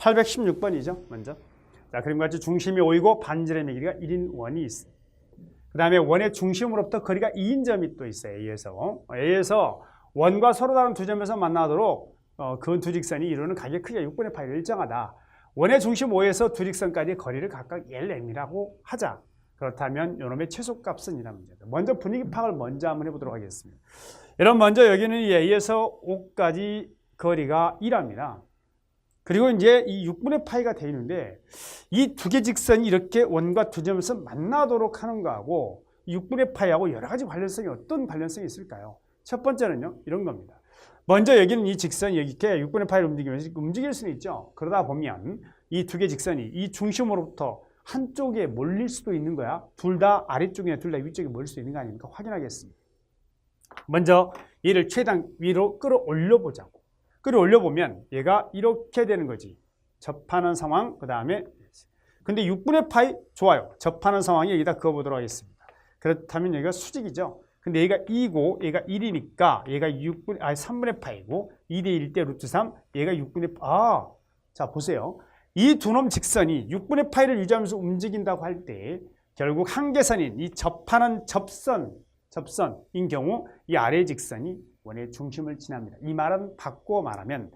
816번이죠. 먼저. 자, 그림과 같이 중심이 5이고 반지름의 길이가 1인 원이 있어. 그 다음에 원의 중심으로부터 거리가 2인 점이 또 있어요. A에서. A에서 원과 서로 다른 두 점에서 만나도록 어, 그 두 직선이 이루는 각의 크기가 6분의 파이로 일정하다. 원의 중심 5에서 두 직선까지의 거리를 각각 LM이라고 하자. 그렇다면 이놈의 최소값은 이란 문제다. 먼저 분위기 파악을 먼저 한번 해보도록 하겠습니다. 여러분 먼저 여기는 이 A에서 5까지 거리가 1합니다. 그리고 이제 이 6분의 파이가 되어 있는데 이 두 개 직선이 이렇게 원과 두 점에서 만나도록 하는 거하고 6분의 파이하고 여러 가지 관련성이 어떤 관련성이 있을까요? 첫 번째는요. 이런 겁니다. 먼저 여기는 이 직선이 이렇게 6분의 파이를 움직이면서 움직일 수는 있죠. 그러다 보면 이 두 개 직선이 이 중심으로부터 한쪽에 몰릴 수도 있는 거야. 둘 다 아래쪽이나 둘 다 위쪽에 몰릴 수 있는 거 아닙니까? 확인하겠습니다. 먼저 얘를 최대한 위로 끌어올려 보자고. 끌어올려 보면 얘가 이렇게 되는 거지. 접하는 상황, 그 다음에 근데 6분의 파이 좋아요. 접하는 상황에 여기다 그어보도록 하겠습니다. 그렇다면 여기가 수직이죠. 근데 얘가 2고 얘가 1이니까 얘가 6분 아니 3분의 파이고 2대 1 대 루트 3 얘가 6분의 아. 자, 보세요. 이 두 놈 직선이 6분의 파이를 유지하면서 움직인다고 할 때 결국 한계선인 이 접하는 접선 접선인 경우 이 아래 직선이 원의 중심을 지납니다. 이 말은 바꾸어 말하면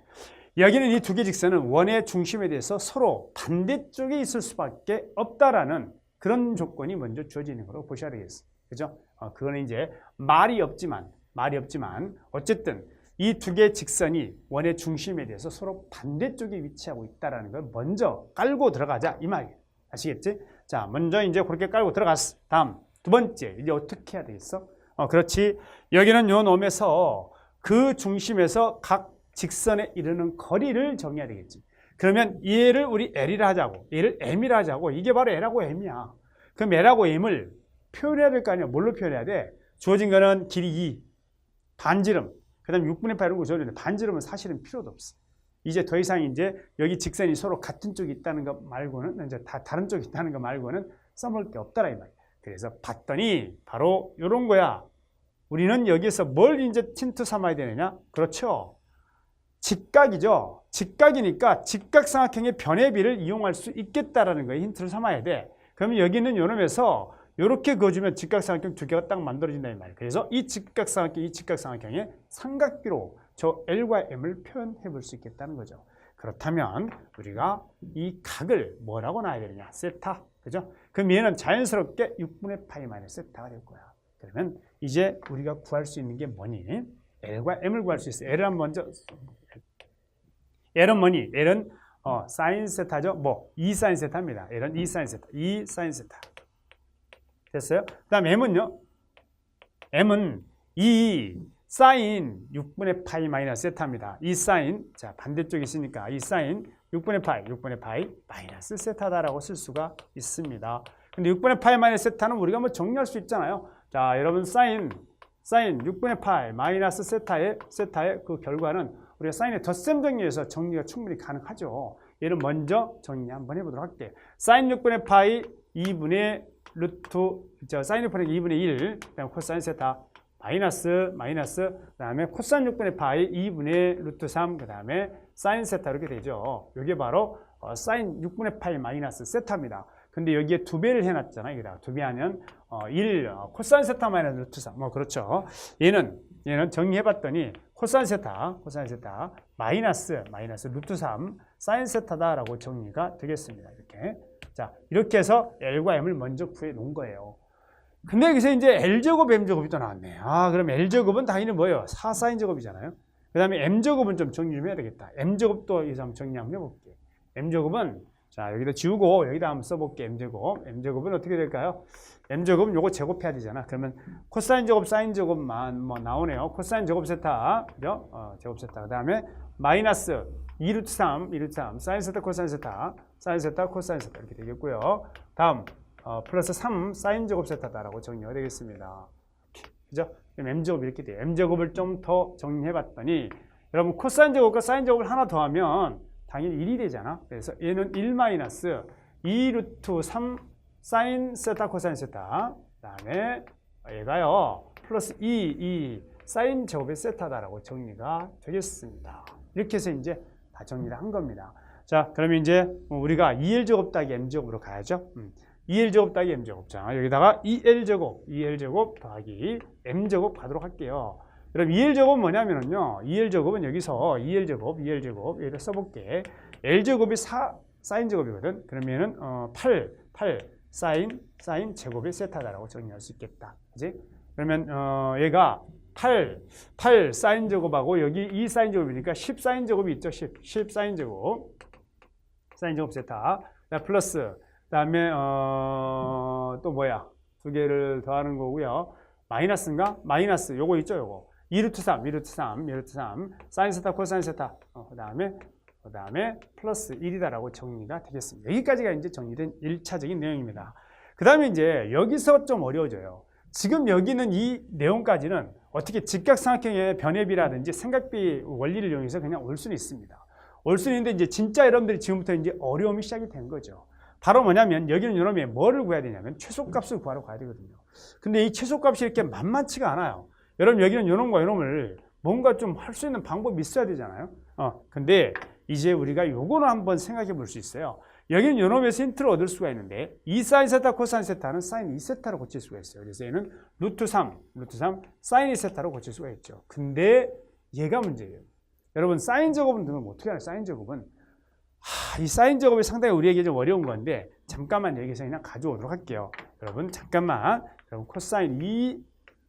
여기는 이 두 개 직선은 원의 중심에 대해서 서로 반대쪽에 있을 수밖에 없다라는 그런 조건이 먼저 주어지는 거로 보셔야 되겠습니다. 그죠? 어, 그거는 이제 말이 없지만 말이 없지만 어쨌든 이 두 개 직선이 원의 중심에 대해서 서로 반대쪽에 위치하고 있다라는 걸 먼저 깔고 들어가자 이 말이에요. 아시겠지? 자, 먼저 이제 그렇게 깔고 들어갔어. 다음 두 번째 이제 어떻게 해야 되겠어? 어, 그렇지. 여기는 요 놈에서 그 중심에서 각 직선에 이르는 거리를 정해야 되겠지. 그러면 얘를 우리 L이라 하자고, 얘를 M이라 하자고. 이게 바로 L하고 M이야. 그럼 L하고 M을 표현해야 될 거 아니야. 뭘로 표현해야 돼? 주어진 거는 길이 2, 반지름, 그 다음에 6분의 8 이런 거 줘야 반지름은 사실은 필요도 없어. 이제 더 이상 이제 여기 직선이 서로 같은 쪽이 있다는 거 말고는 이제 다 다른 쪽이 있다는 거 말고는 써볼 게 없다라 이 말이야. 그래서 봤더니 바로 이런 거야. 우리는 여기서 뭘 이제 틴트 삼아야 되느냐? 그렇죠. 직각이죠. 직각이니까 직각삼각형의 변해비를 이용할 수 있겠다라는 거에 힌트를 삼아야 돼. 그러면 여기 있는 요놈에서 이렇게 그어주면 직각삼각형 두 개가 딱 만들어진다 이 말이에요. 그래서 이 직각삼각형, 이 직각삼각형의 삼각비로 저 L과 M을 표현해 볼 수 있겠다는 거죠. 그렇다면 우리가 이 각을 뭐라고 놔야 되느냐? 세타. 그죠? 그럼 얘는 자연스럽게 6분의 파이 마이너스 세타가 될 거야. 그러면 이제 우리가 구할 수 있는 게 뭐니? L과 M을 구할 수 있어요. L은 먼저 L은 뭐니? L은 어, 사인 세타죠. 뭐2 사인 세타입니다. L은 2 사인 세타. 2 사인 세타. 됐어요? 그 다음 M은요? M은 2 사인 6분의 파이 마이너스 세타입니다. 이 사인, 자 반대쪽에 있으니까 이 사인 6분의 파이, 6분의 파이 마이너스 세타다라고 쓸 수가 있습니다. 근데 6분의 파이 마이너스 세타는 우리가 뭐 정리할 수 있잖아요. 자 여러분 사인, 사인 6분의 파이 마이너스 세타의 세타의 그 결과는 우리가 사인의 덧셈 정리해서 정리가 충분히 가능하죠. 얘를 먼저 정리 한번 해보도록 할게요. 사인 6분의 파이 2분의 루트, 저 사인 6분의 2분의 1, 그다음 코사인 세타 마이너스, 마이너스, 그 다음에 코사인 6분의 파이 2분의 루트 3, 그 다음에 사인 세타 이렇게 되죠. 이게 바로 어, 사인 6분의 파이 마이너스 세타입니다. 근데 여기에 두 배를 해놨잖아요. 여기다가 두 배 하면 어, 1, 어, 코사인 세타 마이너스 루트 3. 뭐 그렇죠. 얘는 얘는 정리해봤더니 코사인 세타, 코사인 세타 마이너스 마이너스 루트 3 사인 세타다라고 정리가 되겠습니다. 이렇게 자 이렇게 해서 L과 M을 먼저 구해 놓은 거예요. 근데 여기서 이제 L제곱, M제곱이 또 나왔네. 아, 그럼 L제곱은 당연히 뭐예요? 4사인 제곱이잖아요. 그 다음에 M제곱은 좀 정리 좀 해야 되겠다. M제곱도 여기서 한번 정리 한번 해볼게. M제곱은, 자, 여기다 지우고 여기다 한번 써볼게. M제곱. M제곱은 어떻게 될까요? M제곱은 요거 제곱해야 되잖아. 그러면 코사인 제곱, 사인 제곱만 뭐 나오네요. 코사인 제곱 세타. 그죠? 어, 제곱 세타. 그 다음에 마이너스 2루트 3, 2루트 3. 사인 세타, 코사인 세타. 사인 세타, 코사인 세타. 이렇게 되겠고요. 다음. 어, 플러스 3 사인 제곱 세타다라고 정리가 되겠습니다. 그죠? 그럼 m제곱 이렇게 돼요. m제곱을 좀 더 정리해 봤더니 여러분 코사인 제곱과 사인 제곱을 하나 더하면 당연히 1이 되잖아. 그래서 얘는 1 마이너스 2 루트 3 사인 세타 코사인 세타 그 다음에 얘가요 플러스 2, 2 사인 제곱의 세타다라고 정리가 되겠습니다. 이렇게 해서 이제 다 정리를 한 겁니다. 자, 그러면 이제 우리가 2L 제곱 따기 M 제곱으로 가야죠. 음. 2L 제곱 따기 M 제곱. 자, 여기다가 2L 제곱, 2L 제곱 더하기 M 제곱 가도록 할게요. 그럼 2L 제곱은 뭐냐면요. 2L 제곱은 여기서 2L 제곱, 2L 제곱 여기다 써볼게. L 제곱이 4 사인 제곱이거든. 그러면은 어, 8, 8 사인 사인 제곱의 세타다라고 정리할 수 있겠다. 그지? 그러면 어, 얘가 8, 8 사인 제곱하고 여기 2 사인 제곱이니까 10 사인 제곱이 있죠. 10, 10 사인 제곱. 사인 제곱 세타. 자, 플러스 그다음에 어, 또 뭐야? 두 개를 더하는 거고요. 마이너스인가? 마이너스 요거 있죠, 요거. 2루트 3, 2루트 3, 2루트 3. 사인 세타, 코사인 세타. 어, 그 다음에 그 다음에 플러스 1이다라고 정리가 되겠습니다. 여기까지가 이제 정리된 1차적인 내용입니다. 그 다음에 이제 여기서 좀 어려워져요. 지금 여기는 이 내용까지는 어떻게 직각삼각형의 변해비라든지 생각비 원리를 이용해서 그냥 올 수는 있습니다. 올 수는 있는데 이제 진짜 여러분들이 지금부터 이제 어려움이 시작이 된 거죠. 바로 뭐냐면 여기는 여러분이 뭐를 구해야 되냐면 최소값을 구하러 가야 되거든요. 근데 이 최소값이 이렇게 만만치가 않아요. 여러분 여기는 요놈과 요놈을 뭔가 좀 할 수 있는 방법이 있어야 되잖아요. 어, 근데 이제 우리가 요거는 한번 생각해 볼 수 있어요. 여기는 요놈에서 힌트를 얻을 수가 있는데 이 사인 세타 코사인 세타는 사인 2세타로 고칠 수가 있어요. 그래서 얘는 루트 3, 루트 3 사인 2세타로 고칠 수가 있죠. 근데 얘가 문제예요. 여러분 사인 제곱은 넣으면 어떻게 하나 사인 제곱은 하, 이 사인 제곱이 상당히 우리에게 좀 어려운 건데 잠깐만 여기서 그냥 가져오도록 할게요. 여러분 잠깐만 여러분 코사인 2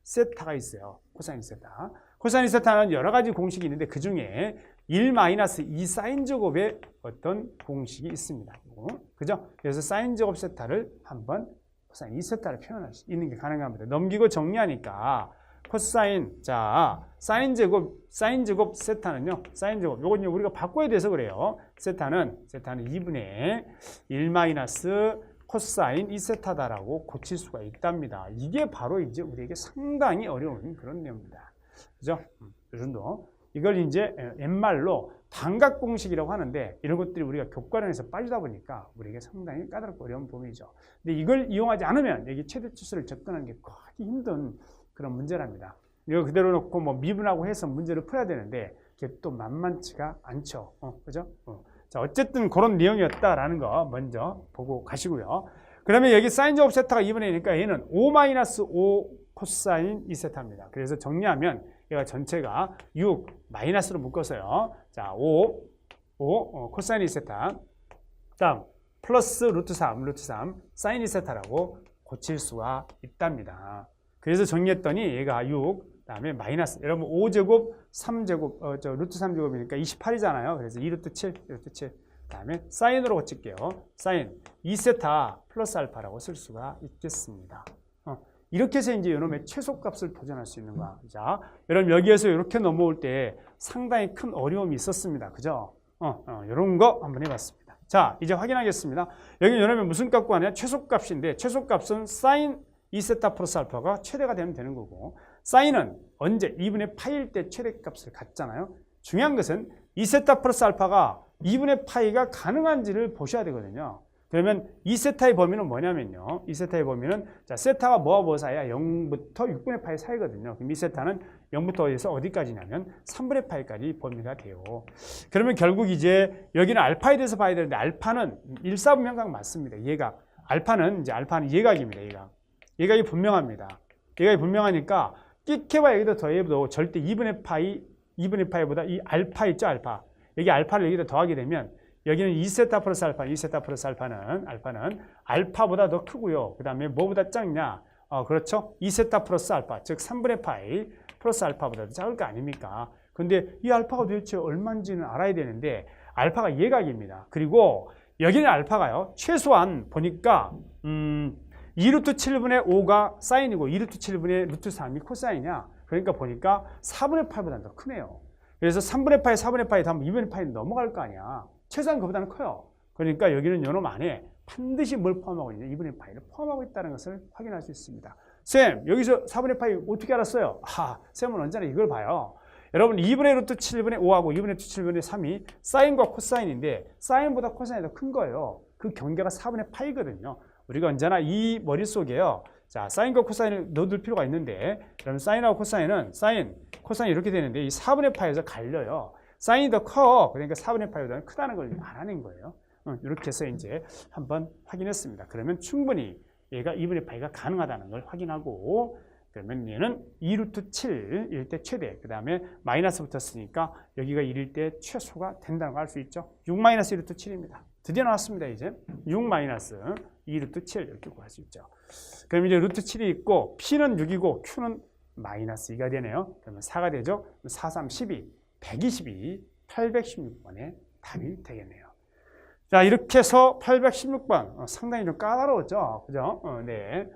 세타가 있어요. 코사인 2세타. 코사인 2세타는 여러 가지 공식이 있는데 그 중에 1 마이너스 2 사인 제곱의 어떤 공식이 있습니다. 그죠? 그래서 사인 제곱 세타를 한번 코사인 2 세타를 표현할 수 있는 게 가능합니다. 넘기고 정리하니까 코사인 자 사인 제곱 사인 제곱 세타는요 사인 제곱 요건 이제 우리가 바꿔야 돼서 그래요 세타는 세타는 2분의 1 마이너스 코사인 2세타다라고 고칠 수가 있답니다 이게 바로 이제 우리에게 상당히 어려운 그런 내용입니다 그죠 음, 이 정도 이걸 이제 옛말로 단각 공식이라고 하는데 이런 것들이 우리가 교과론에서 빠지다 보니까 우리에게 상당히 까다롭고 어려운 부분이죠 근데 이걸 이용하지 않으면 여기 최대 치수를 접근하는 게 하기 힘든 그런 문제랍니다. 이거 그대로 놓고 뭐 미분하고 해서 문제를 풀어야 되는데 이게 또 만만치가 않죠. 어, 그죠? 어. 자, 어쨌든 그런 내용이었다라는 거 먼저 보고 가시고요. 그러면 여기 사인 제곱 세타가 2분의 1이니까 얘는 5-5 코사인 2세타입니다. 그래서 정리하면 얘가 전체가 6 마이너스로 묶었어요. 자, 5, 5 어, 코사인 2세타. 다음 플러스 루트 3, 루트 3 사인 2세타라고 고칠 수가 있답니다. 그래서 정리했더니 얘가 6, 그 다음에 마이너스. 여러분 5제곱, 3제곱, 어, 저 루트 3제곱이니까 28이잖아요. 그래서 2루트 7, 2루트 7. 그다음에 사인으로 고칠게요. 사인 2세타 플러스 알파라고 쓸 수가 있겠습니다. 어, 이렇게 해서 이제 이놈의 최소값을 도전할 수 있는 거야. 자, 여러분 여기에서 이렇게 넘어올 때 상당히 큰 어려움이 있었습니다. 그죠? 어, 어, 이런 거 한번 해봤습니다. 자, 이제 확인하겠습니다. 여기 여러분 무슨 값 구하냐? 최소값인데 최소값은 사인 2세타 플러스 알파가 최대가 되면 되는 거고 사인은 언제 2분의 파일 때 최대값을 갖잖아요. 중요한 것은 2세타 플러스 알파가 2분의 파이가 가능한지를 보셔야 되거든요. 그러면 2세타의 범위는 뭐냐면요. 2세타의 범위는 자 세타가 뭐와 뭐 사이야? 0부터 6분의 파이 사이거든요. 그럼 2세타는 0부터 어디서 어디까지냐면 3분의 파이까지 범위가 돼요. 그러면 결국 이제 여기는 알파에 대해서 봐야 되는데 알파는 1, 4분면각 맞습니다. 예각. 알파는 이제 알파는 예각입니다. 예각. 예각이 분명합니다. 예각이 분명하니까 끼케와 여기다 더해도 절대 2분의 파이, 2분의 파이보다 이 알파 있죠, 알파. 여기 알파를 여기다 더하게 되면 여기는 2세타 플러스 알파, 2세타 플러스 알파는 알파는 알파보다 더 크고요. 그 다음에 뭐보다 작냐? 어, 그렇죠. 2세타 플러스 알파, 즉 3분의 파이 플러스 알파보다 더 작을 거 아닙니까? 근데 이 알파가 도대체 얼마인지는 알아야 되는데 알파가 예각입니다. 그리고 여기는 알파가요. 최소한 보니까 음 2 루트 7분의 5가 사인이고 2 루트 7분의 루트 3이 코사인이냐? 그러니까 보니까 4분의 8보다 더 크네요. 그래서 3분의 8, 4분의 8이 다음 2분의 8이 넘어갈 거 아니야. 최소한 그보다는 커요. 그러니까 여기는 요놈 안에 반드시 뭘 포함하고 있냐? 2분의 8을 포함하고 있다는 것을 확인할 수 있습니다. 쌤, 여기서 4분의 8이 어떻게 알았어요? 아, 쌤은 언제나 이걸 봐요. 여러분 2분의 루트 7분의 5하고 2분의 루트 7분의 3이 사인과 코사인인데 사인보다 코사인이 더 큰 거예요. 그 경계가 4분의 8이거든요. 우리가 언제나 이 머릿속에요. 자, 사인과 코사인을 넣어둘 필요가 있는데, 그럼 사인하고 코사인은 사인, 코사인 이렇게 되는데 이 4분의 파에서 갈려요. 사인이 더 커. 그러니까 4분의 8보다는 크다는 걸 알아낸 거예요. 어, 이렇게 해서 이제 한번 확인했습니다. 그러면 충분히 얘가 2분의 8가 가능하다는 걸 확인하고 그러면 얘는 2루트 7일 때 최대 그 다음에 마이너스 붙었으니까 여기가 1일 때 최소가 된다는 걸 알 수 있죠. 6 마이너스 1루트 7입니다. 드디어 나왔습니다. 이제 6 마이너스 2 루트 7 이렇게 구할 수 있죠. 그럼 이제 루트 7이 있고 P는 6이고 Q는 마이너스 2가 되네요. 그러면 4가 되죠. 4, 3, 12, 122, 816번의 답이 되겠네요. 자, 이렇게 해서 816번. 어, 상당히 좀 까다로웠죠. 그죠? 어, 네.